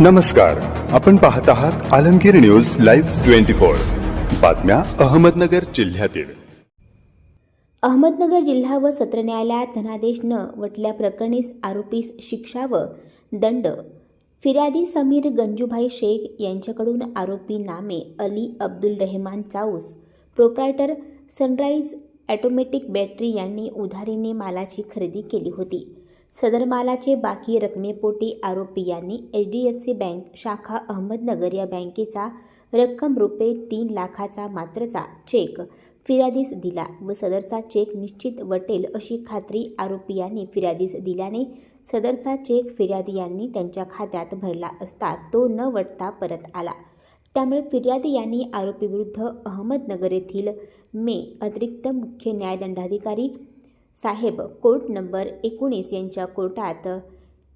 नमस्कार आपण पाहत आहात Alamgir news live twenty four. बातम्या अहमदनगर जिल्ह्यातील. अहमदनगर जिल्हा व सत्र न्यायालयात धनादेश न वटल्या प्रकरणीस आरोपीस शिक्षा व दंड. फिर्यादी समीर गंजूभाई शेख यांच्याकडून आरोपी नामे Ali Abdul Rehman Chaus proprietor sunrise automatic battery यांनी उधारीने मालाची खरेदी केली होती. सदर मालाचे बाकी रकमेपोटी आरोपी यांनी H D F C bank शाखा अहमदनगर या बँकेचा रक्कम रुपये तीन लाखाचा मात्रचा चेक फिर्यादीस दिला व सदरचा चेक निश्चित वटेल अशी खात्री आरोपी यांनी फिर्यादीस दिल्याने सदरचा चेक फिर्यादी यांनी त्यांच्या खात्यात भरला असता तो न वटता परत आला. त्यामुळे फिर्यादी यांनी आरोपीविरुद्ध अहमदनगर येथील मे अतिरिक्त मुख्य न्यायदंडाधिकारी साहेब कोर्ट नंबर एकोणीस यांच्या कोर्टात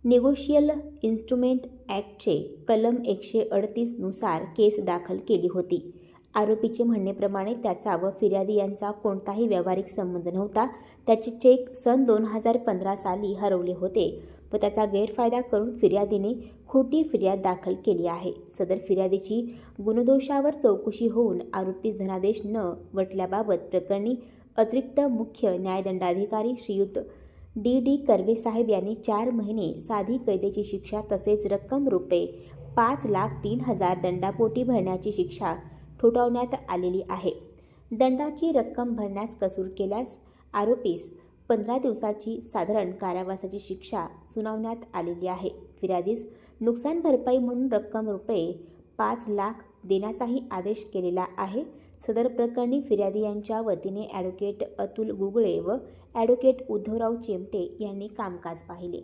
निगोशियल इन्स्ट्रुमेंट ॲक्टचे कलम एकशे अडतीसनुसार केस दाखल केली होती. आरोपीचे म्हणणेप्रमाणे त्याचा व फिर्यादी यांचा कोणताही व्यावहारिक संबंध नव्हता. त्याचे चेक सन दोन हजार पंधरा साली हरवले होते व त्याचा गैरफायदा करून फिर्यादीने खोटी फिर्याद दाखल केली आहे. सदर फिर्यादीची गुणदोषावर चौकशी होऊन आरोपीस धनादेश न वटल्याबाबत प्रकरणी अतिरिक्त मुख्य न्यायदंडाधिकारी श्रीयुत डी. डी. कर्वे साहेब यांनी चार महिने साधी कैदेची शिक्षा तसेच रक्कम रुपये पाच लाख तीन हजार दंडापोटी भरण्याची शिक्षा ठोठावण्यात आलेली आहे. दंडाची रक्कम भरण्यास कसूर केल्यास आरोपीस पंधरा दिवसाची साधारण कारावासाची शिक्षा सुनावण्यात आलेली आहे. फिर्यादीस नुकसान भरपाई म्हणून रक्कम रुपये पाच लाख देण्याचाही आदेश केलेला आहे. सदर प्रकरणी फिर्यादी यांच्या वतीने ॲडव्होकेट अतुल गुगळे व ॲडव्होकेट उद्धवराव चिमटे यांनी कामकाज पाहिले.